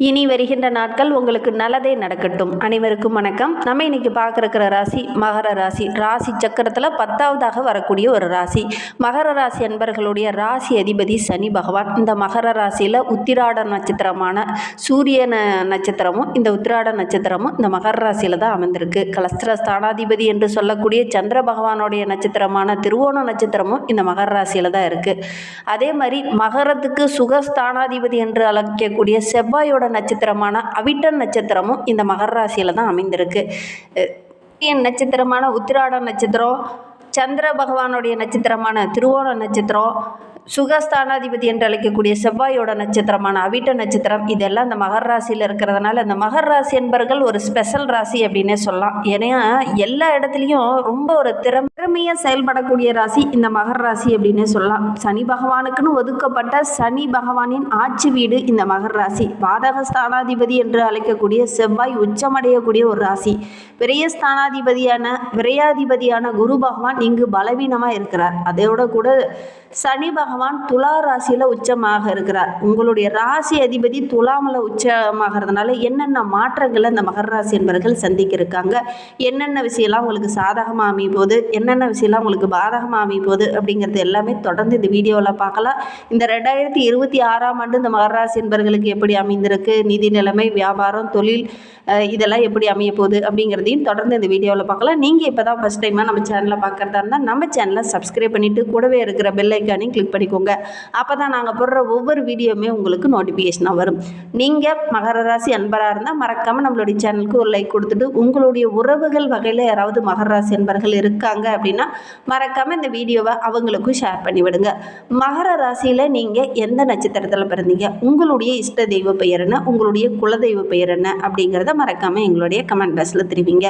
இனி வருகின்ற நாட்கள் உங்களுக்கு நல்லதே நடக்கட்டும். அனைவருக்கும் வணக்கம். நம்ம இன்னைக்கு பார்க்குற ராசி மகர ராசி. ராசி சக்கரத்தில் பத்தாவதாக வரக்கூடிய ஒரு ராசி. மகர ராசி அன்பர்களுடைய ராசி அதிபதி சனி பகவான். இந்த மகர ராசியில் உத்திராட நட்சத்திரமான சூரிய நட்சத்திரமும் இந்த உத்திராட நட்சத்திரமும் இந்த மகர ராசியில் தான் அமைந்திருக்கு கலஸ்திர ஸ்தானாதிபதி என்று சொல்லக்கூடிய சந்திர பகவானுடைய நட்சத்திரமான திருவோண நட்சத்திரமும் இந்த மகர ராசியில் தான் இருக்குது அதே மாதிரி மகரத்துக்கு சுகஸ்தானாதிபதி என்று அழைக்கக்கூடிய செவ்வாயோட நட்சத்திரமான அவிட்டன் நட்சத்திரமும் இந்த மகர ராசியில் தான் அமைந்திருக்கு. சூரியன் நட்சத்திரமான உத்திராட நட்சத்திரம் சந்திர பகவானுடைய நட்சத்திரமான திருவோண நட்சத்திரம் சுகஸ்தானாதிபதி என்று அழைக்கக்கூடிய செவ்வாயோட நட்சத்திரமான அவிட்ட நட்சத்திரம் இதெல்லாம் இந்த மகர் ராசியில் இருக்கிறதுனால இந்த மகர் ராசி என்பர்கள் ஒரு ஸ்பெஷல் ராசி அப்படின்னே சொல்லலாம். ஏன்னா எல்லா இடத்துலையும் ரொம்ப ஒரு திறம் திறமையாக செயல்படக்கூடிய ராசி இந்த மகர் ராசி அப்படின்னே சொல்லலாம். சனி பகவானுக்குன்னு ஒதுக்கப்பட்ட சனி பகவானின் ஆட்சி வீடு இந்த மகர் ராசி. பாதக ஸ்தானாதிபதி என்று அழைக்கக்கூடிய செவ்வாய் உச்சமடையக்கூடிய ஒரு ராசி. விரயஸ்தானாதிபதியான விரையாதிபதியான குரு பகவான் இங்கு பலவீனமாக இருக்கிறார். அதோட கூட சனி பகவான் துலா ராசியில் உச்சமாக இருக்கிறார். உங்களுடைய ராசி அதிபதி துலாமில் உச்சமாகிறதுனால என்னென்ன மாற்றங்களை இந்த மகர ராசி என்பவர்கள் சந்திக்க இருக்காங்க என்னென்ன விஷயம்லாம் உங்களுக்கு சாதகமாக அமைய போகுது? என்னென்ன விஷயம்லாம் உங்களுக்கு பாதகமாக அமைய போகுது? அப்படிங்கிறது எல்லாமே தொடர்ந்து இந்த வீடியோவில் பார்க்கலாம். இந்த ரெண்டாயிரத்தி இருபத்தி ஆறாம் ஆண்டு இந்த மகர ராசி என்பவர்களுக்கு எப்படி அமைந்திருக்கு? நிதி நிலைமை வியாபாரம் தொழில் இதெல்லாம் எப்படி அமைய போகுது? அப்படிங்கிறதையும் தொடர்ந்து இந்த வீடியோவில் பார்க்கலாம். நீங்கள் இப்போ தான் ஃபஸ்ட் டைமாக நம்ம சேனலை பார்க்குறதா இருந்தால் நம்ம சேனலை சப்ஸ்கிரைப் பண்ணிவிட்டு கூடவே இருக்கிற பெல் ஐக்கானையும் கிளிக் பண்ணிக்கோங்க அப்போ தான் நாங்கள் போடுற ஒவ்வொரு வீடியோவுமே உங்களுக்கு நோட்டிஃபிகேஷனாக வரும். நீங்கள் மகர ராசி அன்பராக இருந்தால் மறக்காமல் நம்மளுடைய சேனலுக்கு ஒரு லைக் கொடுத்துட்டு உங்களுடைய உறவுகள் வகையில் யாராவது மகர ராசி அன்பர்கள் இருக்காங்க அப்படின்னா மறக்காமல் இந்த வீடியோவை அவங்களுக்கும் ஷேர் பண்ணிவிடுங்க மகர ராசியில் நீங்கள் எந்த நட்சத்திரத்தில் பிறந்தீங்க? உங்களுடைய இஷ்ட தெய்வ பெயர் என்ன? உங்களுடைய குலதெய்வ பெயர் என்ன? அப்படிங்கிறத மறக்காமல் எங்களுடைய கமெண்ட் பாக்ஸில் தெரிவிங்க.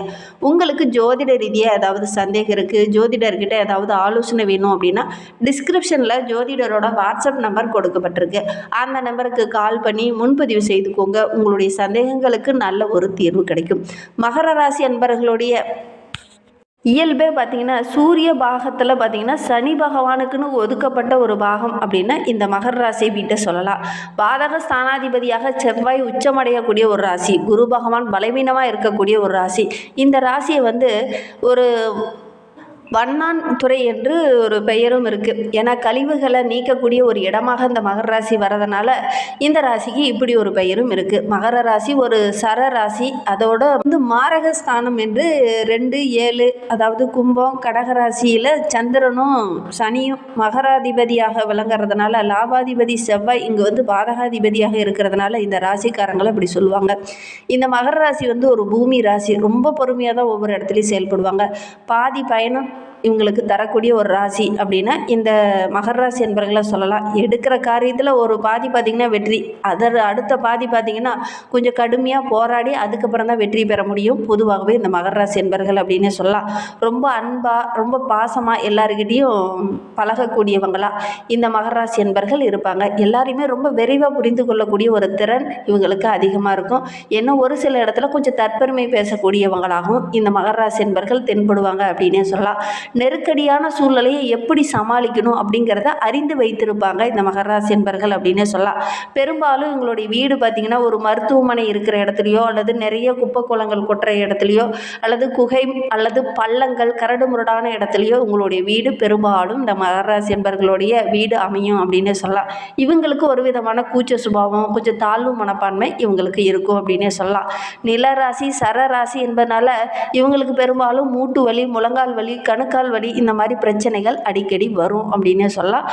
உங்களுக்கு ஜோதிட ரீதியாக ஏதாவது சந்தேகம் இருக்குது ஜோதிடர்கிட்ட ஏதாவது ஆலோசனை வேணும் அப்படின்னா டிஸ்கிரிப்ஷனில் ஜோதிடரோட வாட்ஸ்அப் நம்பர் கொடுக்கப்பட்டிருக்கு. அந்த நம்பருக்கு கால் பண்ணி முன்பதிவு செய்துக்கோங்க. உங்களுடைய சந்தேகங்களுக்கு நல்ல ஒரு தீர்வு கிடைக்கும். மகர ராசி அன்பர்களுடைய இயல்பே பார்த்தீங்கன்னா சூரிய பாகத்தில் பார்த்தீங்கன்னா சனி பகவானுக்குன்னு ஒதுக்கப்பட்ட ஒரு பாகம் அப்படின்னா இந்த மகர ராசியை வீட்டை சொல்லலாம். பாதக ஸ்தானாதிபதியாக செவ்வாய் உச்சமடையக்கூடிய ஒரு ராசி குரு பகவான் பலவீனமாக இருக்கக்கூடிய ஒரு ராசி. இந்த ராசியை வந்து ஒரு வண்ணான் துறை என்று ஒரு பெயரும் இருக்குது ஏன்னா கழிவுகளை நீக்கக்கூடிய ஒரு இடமாக இந்த மகர ராசி வரதுனால இந்த ராசிக்கு இப்படி ஒரு பெயரும் இருக்குது மகர ராசி ஒரு சர ராசி. அதோட வந்து மாரக ஸ்தானம் என்று ரெண்டு ஏழு அதாவது கும்பம் கடக ராசியில் சந்திரனும் சனியும் மகராதிபதியாக விளங்குறதுனால லாபாதிபதி செவ்வாய் இங்கே வந்து பாதகாதிபதியாக இருக்கிறதுனால இந்த ராசிக்காரங்களை இப்படி சொல்லுவாங்க. இந்த மகர ராசி வந்து ஒரு பூமி ராசி. ரொம்ப பொறுமையாக தான் ஒவ்வொரு இடத்துலையும் செயல்படுவாங்க. பாதி பயணம் இவங்களுக்கு தரக்கூடிய ஒரு ராசி அப்படின்னா இந்த மகர ராசி என்பவர்களை சொல்லலாம். எடுக்கிற காரியத்தில் ஒரு பாதி பார்த்திங்கன்னா வெற்றி. அதர் அடுத்த பாதி பார்த்திங்கன்னா கொஞ்சம் கடுமையாக போராடி அதுக்கப்புறம் தான் வெற்றி பெற முடியும். பொதுவாகவே இந்த மகர ராசி என்பவர்கள் அப்படின்னே சொல்லலாம். ரொம்ப அன்பாக ரொம்ப பாசமாக எல்லாருக்கிட்டேயும் பழகக்கூடியவங்களாக இந்த மகர ராசி என்பர்கள் இருப்பாங்க. எல்லாரையுமே ரொம்ப விரைவாக புரிந்து கொள்ளக்கூடிய ஒரு திறன் இவங்களுக்கு அதிகமாக இருக்கும். ஏன்னா ஒரு சில இடத்துல கொஞ்சம் தற்பெருமை பேசக்கூடியவங்களாகவும் இந்த மகர ராசி என்பர்கள் தென்படுவாங்க அப்படின்னே சொல்லலாம். நெருக்கடியான சூழ்நிலையை எப்படி சமாளிக்கணும் அப்படிங்கிறத அறிந்து வைத்திருப்பாங்க இந்த மகராசி என்பர்கள் அப்படின்னே சொல்லலாம். பெரும்பாலும் எங்களுடைய வீடு பார்த்திங்கன்னா ஒரு மருத்துவமனை இருக்கிற இடத்துலையோ அல்லது நிறைய குப்பை குளங்கள் கொட்டுற இடத்துலையோ அல்லது குகை அல்லது பள்ளங்கள் கரடு முரடான இடத்துலையோ உங்களுடைய வீடு பெரும்பாலும் இந்த மகராசி என்பர்களுடைய வீடு அமையும் அப்படின்னே சொல்லலாம். இவங்களுக்கு ஒரு விதமான கூச்ச சுபாவம் கொஞ்சம் தாழ்வு மனப்பான்மை இவங்களுக்கு இருக்கும் அப்படின்னே சொல்லலாம். நிலராசி சரராசி என்பதனால இவங்களுக்கு பெரும்பாலும் மூட்டு வலி முழங்கால் வலி கணுக்கால் வலி இந்த மாதிரி பிரச்சனைகள் அடிக்கடி வரும் அப்படின்னே சொல்லலாம்.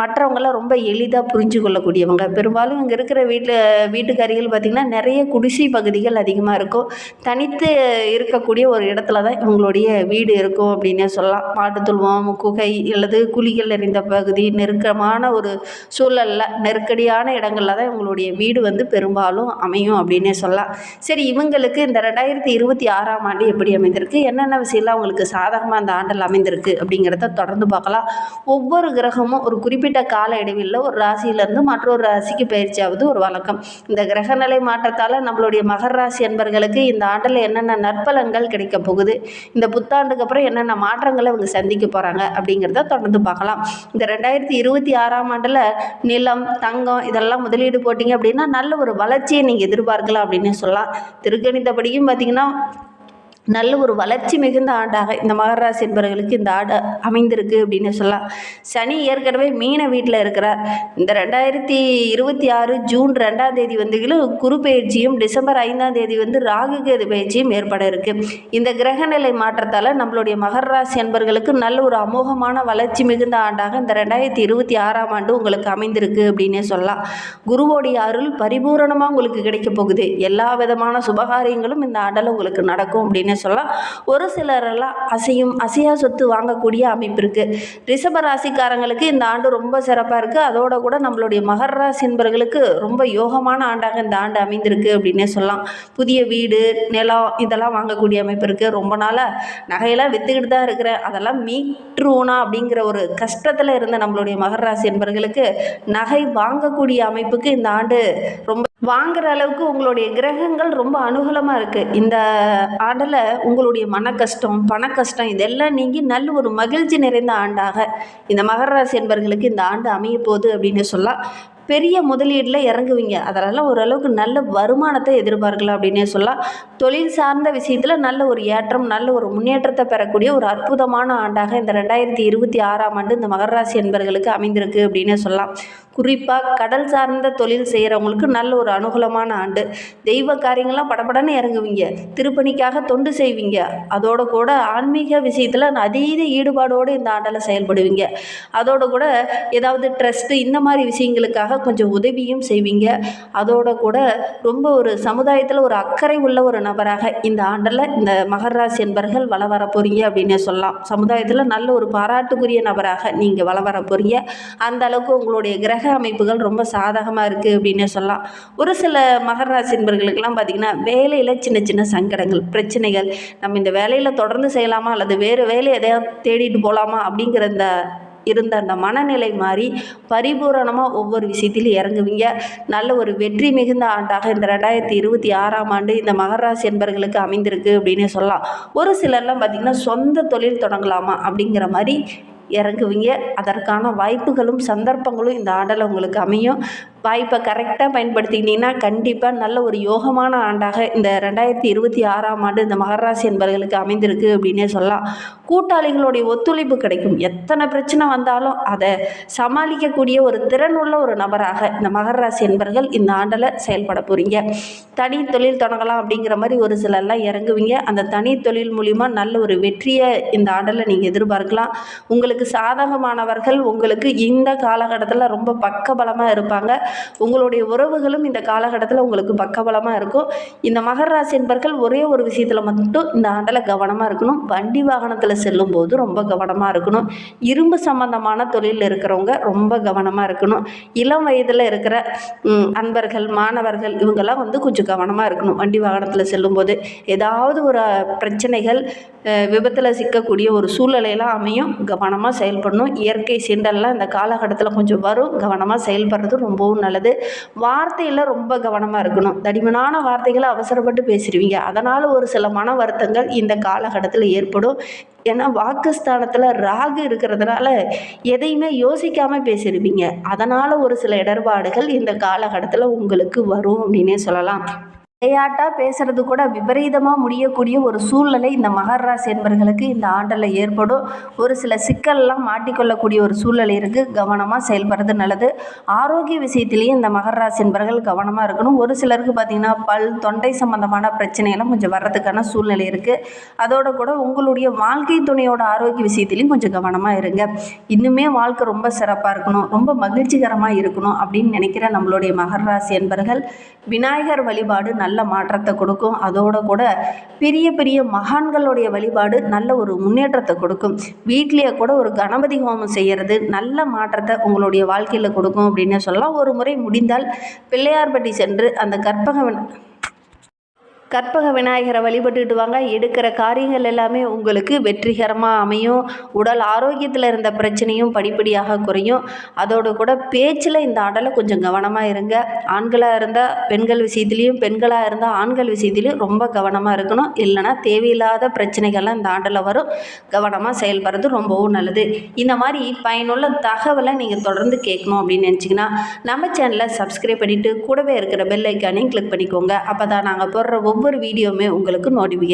மற்றவங்களாம் ரொம்ப எளிதாக புரிஞ்சு கொள்ளக்கூடியவங்க. பெரும்பாலும் இங்கே இருக்கிற வீட்டில் வீட்டுக்காரிகள் பார்த்திங்கன்னா நிறைய குடிசை பகுதிகள் அதிகமாக இருக்கும். தனித்து இருக்கக்கூடிய ஒரு இடத்துல தான் இவங்களுடைய வீடு இருக்கும் அப்படின்னே சொல்லலாம். மாட்டுத் குகை அல்லது குழிகள் நிறைந்த பகுதி நெருக்கமான ஒரு சூழலில் நெருக்கடியான இடங்களில் தான் இவங்களுடைய வீடு வந்து பெரும்பாலும் அமையும் அப்படின்னே சொல்லலாம். சரி இவங்களுக்கு இந்த ரெண்டாயிரத்தி இருபத்தி ஆறாம் ஆண்டு எப்படி அமைந்திருக்கு? என்னென்ன விஷயம்லாம் அவங்களுக்கு சாதகமாக அந்த ஆண்டில் அமைந்திருக்கு அப்படிங்கிறத தொடர்ந்து பார்க்கலாம். ஒவ்வொரு கிரகமும் ஒரு குறிப்பிட்ட கால இடைவெளியில் ஒரு ராசியிலேருந்து மற்றொரு ராசிக்கு பயிற்சியாவது ஒரு வழக்கம். இந்த கிரகநிலை மாற்றத்தால் நம்மளுடைய மகர ராசி அன்பர்களுக்கு இந்த ஆண்டில் என்னென்ன நற்பலன்கள் கிடைக்க போகுது இந்த புத்தாண்டுக்கு அப்புறம் என்னென்ன மாற்றங்களை அவங்க சந்திக்க போகிறாங்க அப்படிங்கிறத தொடர்ந்து பார்க்கலாம். இந்த ரெண்டாயிரத்தி இருபத்தி ஆறாம் ஆண்டில் நிலம் தங்கம் இதெல்லாம் முதலீடு போட்டிங்க அப்படின்னா நல்ல ஒரு வளர்ச்சியை நீங்கள் எதிர்பார்க்கலாம் அப்படின்னு சொல்லலாம். திருக்கணித்தபடியும் பார்த்திங்கன்னா நல்ல ஒரு வளர்ச்சி மிகுந்த ஆண்டாக இந்த மகராசி என்பவர்களுக்கு இந்த ஆடு அமைந்திருக்கு அப்படின்னு சொல்லலாம். சனி ஏற்கனவே மீன வீட்டில் இருக்கிறார். இந்த ரெண்டாயிரத்தி இருபத்தி ஆறு ஜூன் ரெண்டாம் தேதி வந்து குரு பயிற்சியும் டிசம்பர் ஐந்தாம் தேதி வந்து ராகு கேது பயிற்சியும் ஏற்பட இருக்கு. இந்த கிரகநிலை மாற்றத்தால் நம்மளுடைய மகர ராசி என்பவர்களுக்கு நல்ல ஒரு அமோகமான வளர்ச்சி மிகுந்த ஆண்டாக இந்த ரெண்டாயிரத்தி இருபத்தி ஆறாம் ஆண்டு உங்களுக்கு அமைந்திருக்கு அப்படின்னே சொல்லலாம். குருவோடைய அருள் பரிபூரணமாக உங்களுக்கு கிடைக்க போகுது. எல்லா விதமான சுபகாரியங்களும் இந்த ஆண்டில் உங்களுக்கு நடக்கும் அப்படின்னு சொல்லலாம். ஒரு சிலரெல்லாம் அசையும் அசையா சொத்து வாங்கக்கூடிய அமைப்பு இருக்குது ரிஷப ராசிக்காரங்களுக்கு இந்த ஆண்டு ரொம்ப சிறப்பாக இருக்குது அதோட கூட நம்மளுடைய மகர ராசி என்பர்களுக்கு ரொம்ப யோகமான ஆண்டாக இந்த ஆண்டு அமைந்திருக்கு அப்படின்னே சொல்லலாம். புதிய வீடு நிலம் இதெல்லாம் வாங்கக்கூடிய அமைப்பு இருக்குது ரொம்ப நாளாக நகையெல்லாம் விற்றுக்கிட்டு தான் இருக்கிறேன். அதெல்லாம் மீட்ருவோனா அப்படிங்கிற ஒரு கஷ்டத்தில் இருந்த நம்மளுடைய மகர ராசி என்பவர்களுக்கு நகை வாங்கக்கூடிய அமைப்புக்கு இந்த ஆண்டு ரொம்ப வாங்குற அளவுக்கு உங்களுடைய கிரகங்கள் ரொம்ப அனுகூலமாக இருக்குது இந்த ஆண்டில் உங்களுடைய மன கஷ்டம் பண கஷ்டம் இதெல்லாம் நீங்கி நல்ல ஒரு மகிழ்ச்சி நிறைந்த ஆண்டாக. இந்த மகர ராசி என்பவர்களுக்கு இந்த ஆண்டு அமைய போகுது அப்படின்னு சொல்லலாம் பெரிய முதலீடில் இறங்குவீங்க. அதெல்லாம் ஓரளவுக்கு நல்ல வருமானத்தை எதிர்பார்க்கலாம் அப்படின்னே சொல்லலாம் தொழில் சார்ந்த விஷயத்தில் நல்ல ஒரு ஏற்றம் நல்ல ஒரு முன்னேற்றத்தை பெறக்கூடிய ஒரு அற்புதமான ஆண்டாக இந்த ரெண்டாயிரத்தி இருபத்தி ஆறாம் ஆண்டு இந்த மகராசி என்பர்களுக்கு அமைந்திருக்கு அப்படின்னே சொல்லலாம் குறிப்பாக கடல் சார்ந்த தொழில் செய்கிறவங்களுக்கு நல்ல ஒரு அனுகூலமான ஆண்டு. தெய்வ காரியங்கள்லாம் படபடன்னு இறங்குவீங்க. திருப்பணிக்காக தொண்டு செய்வீங்க. அதோட கூட ஆன்மீக விஷயத்தில் அதீத ஈடுபாடோடு இந்த ஆண்டில் செயல்படுவீங்க. அதோட கூட ஏதாவது ட்ரஸ்ட்டு இந்த மாதிரி விஷயங்களுக்காக கொஞ்சம் உதவியும் செய்வீங்க. அதோட கூட ரொம்ப ஒரு சமுதாயத்தில் ஒரு அக்கறை உள்ள ஒரு நபராக இந்த ஆண்டில் இந்த மகர ராசி என்பர்கள் வள வர போகிறீங்க அப்படின்னு சொல்லலாம். சமுதாயத்தில் நல்ல ஒரு பாராட்டுக்குரிய நபராக நீங்கள் வள வர போகிறீங்க அந்த அளவுக்கு உங்களுடைய கிரக அமைப்புகள் ரொம்ப சாதகமாக இருக்குது அப்படின்னு சொல்லலாம். ஒரு சில மகர ராசி என்பர்களுக்கெல்லாம் பார்த்திங்கன்னா வேலையில் சின்ன சின்ன சங்கடங்கள் பிரச்சனைகள் நம்ம இந்த வேலையில் தொடர்ந்து செய்யலாமா அல்லது வேறு வேலை எதையாவது தேடிட்டு போகலாமா அப்படிங்கிற இந்த இருந்த அந்த மனநிலை மாறி பரிபூரணமாக ஒவ்வொரு விஷயத்திலும் இறங்குவீங்க. நல்ல ஒரு வெற்றி மிகுந்த ஆண்டாக இந்த ரெண்டாயிரத்தி இருபத்தி ஆறாம் ஆண்டு இந்த மகராசி என்பர்களுக்கு அமைந்திருக்கு அப்படின்னு சொல்லலாம். ஒரு சிலர்லாம் பார்த்திங்கன்னா சொந்த தொழில் தொடங்கலாமா அப்படிங்கிற மாதிரி இறங்குவீங்க. அதற்கான வாய்ப்புகளும் சந்தர்ப்பங்களும் இந்த ஆண்டில் உங்களுக்கு அமையும். வாய்ப்பை கரெக்டாக பயன்படுத்திக்கிட்டிங்கன்னா கண்டிப்பாக நல்ல ஒரு யோகமான ஆண்டாக இந்த ரெண்டாயிரத்தி இருபத்தி ஆறாம் ஆண்டு இந்த மகராசி என்பவர்களுக்கு அமைந்திருக்கு அப்படின்னே சொல்லலாம். கூட்டாளிகளுடைய ஒத்துழைப்பு கிடைக்கும். எத்தனை பிரச்சனை வந்தாலும் அதை சமாளிக்கக்கூடிய ஒரு திறனுள்ள ஒரு நபராக இந்த மகராசி என்பர்கள் இந்த ஆண்டில் செயல்பட போகிறீங்க தனி தொழில் தொடங்கலாம் அப்படிங்கிற மாதிரி ஒரு சிலர்லாம் இறங்குவீங்க. அந்த தனி தொழில் மூலிமா நல்ல ஒரு வெற்றியை இந்த ஆண்டில் நீங்கள் எதிர்பார்க்கலாம். உங்களுக்கு சாதகமானவர்கள் உங்களுக்கு இந்த காலகட்டத்தில் ரொம்ப பக்கபலமாக இருப்பாங்க. உங்களுடைய உறவுகளும் இந்த காலகட்டத்தில் உங்களுக்கு பக்கபலமாக இருக்கும். இந்த மகர ராசி என்பர்கள் ஒரே ஒரு விஷயத்தில் மட்டும் இந்த ஆண்டில் கவனமாக இருக்கணும். வண்டி வாகனத்தில் செல்லும்போது ரொம்ப கவனமாக இருக்கணும். இரும்பு சம்பந்தமான தொழிலில் இருக்கிறவங்க ரொம்ப கவனமாக இருக்கணும். இளம் வயதில் இருக்கிற அன்பர்கள் மாணவர்கள் இவங்கெல்லாம் வந்து கொஞ்சம் கவனமாக இருக்கணும். வண்டி வாகனத்தில் செல்லும்போது ஏதாவது ஒரு பிரச்சனைகள் விபத்தில் சிக்கக்கூடிய ஒரு சூழ்நிலையெல்லாம் அமையும். கவனமாக செயல்படணும். இயற்கை சீண்டல்லாம் இந்த காலகட்டத்தில் கொஞ்சம் வரும். கவனமாக செயல்படுறது ரொம்பவும் நல்லது. வார்த்தையில் ரொம்ப கவனமாக இருக்கணும். தடிமனான வார்த்தைகளை அவசரப்பட்டு பேசிடுவீங்க. அதனால் ஒரு சில மன வருத்தங்கள் இந்த காலகட்டத்தில் ஏற்படும். ஏன்னா வாக்குஸ்தானத்தில் ராகு இருக்கிறதுனால எதையுமே யோசிக்காமல் பேசிடுவீங்க. அதனால் ஒரு சில இடர்பாடுகள் இந்த காலகட்டத்தில் உங்களுக்கு வரும் அப்படின்னே சொல்லலாம். விளையாட்டாக பேசுகிறது கூட விபரீதமாக முடியக்கூடிய ஒரு சூழ்நிலை இந்த மகர ராசி என்பர்களுக்கு இந்த ஆண்டில் ஏற்படும். ஒரு சில சிக்கல்லாம் மாட்டிக்கொள்ளக்கூடிய ஒரு சூழ்நிலை இருக்குது கவனமாக செயல்படுறது நல்லது. ஆரோக்கிய விஷயத்திலையும் இந்த மகர ராசி என்பர்கள் கவனமாக இருக்கணும். ஒரு சிலருக்கு பார்த்திங்கன்னா பல் தொண்டை சம்மந்தமான பிரச்சனையெல்லாம் கொஞ்சம் வர்றதுக்கான சூழ்நிலை இருக்குது அதோட கூட உங்களுடைய வாழ்க்கை துணையோட ஆரோக்கிய விஷயத்திலையும் கொஞ்சம் கவனமாக இருங்க. இன்னுமே வாழ்க்கை ரொம்ப சிறப்பாக இருக்கணும். ரொம்ப மகிழ்ச்சிகரமாக இருக்கணும் அப்படின்னு நினைக்கிற நம்மளுடைய மகர ராசி என்பர்கள் விநாயகர் வழிபாடு நல்ல நல்ல மாற்றத்தை கொடுக்கும். அதோடு கூட பெரிய பெரிய மகான்களுடைய வழிபாடு நல்ல ஒரு முன்னேற்றத்தை கொடுக்கும். வீட்லேயே கூட ஒரு கணபதி ஹோமம் செய்கிறது நல்ல மாற்றத்தை உங்களுடைய வாழ்க்கையில் கொடுக்கும் அப்படின்னு சொல்லலாம். ஒரு முறை முடிந்தால் பிள்ளையார்பட்டி சென்று அந்த கற்பக கற்பக விநாயகரை வழிபட்டுட்டு வாங்க எடுக்கிற காரியங்கள் எல்லாமே உங்களுக்கு வெற்றிகரமாக அமையும். உடல் ஆரோக்கியத்தில் இருந்த பிரச்சனையும் படிப்படியாக குறையும். அதோடு கூட பேச்சில் இந்த ஆடலை கொஞ்சம் கவனமாக இருங்க. ஆண்களாக இருந்தால் பெண்கள் விஷயத்துலேயும் பெண்களாக இருந்தால் ஆண்கள் விஷயத்துலேயும் ரொம்ப கவனமாக இருக்கணும். இல்லைனா தேவையில்லாத பிரச்சனைகள்லாம் இந்த ஆண்டில் வரும். கவனமாக செயல்படுறது ரொம்பவும் நல்லது. இந்த மாதிரி பயனுள்ள தகவலை நீங்கள் தொடர்ந்து கேட்கணும் அப்படின்னு நினச்சிங்கன்னா நம்ம சேனலை சப்ஸ்கிரைப் பண்ணிவிட்டு கூடவே இருக்கிற பெல் ஐக்கானையும் கிளிக் பண்ணிக்கோங்க. அப்போ தான் நாங்கள் போடுற ஒவ்வொரு வீடியோவுமே உங்களுக்கு நோட்டிஃபிகேஷன்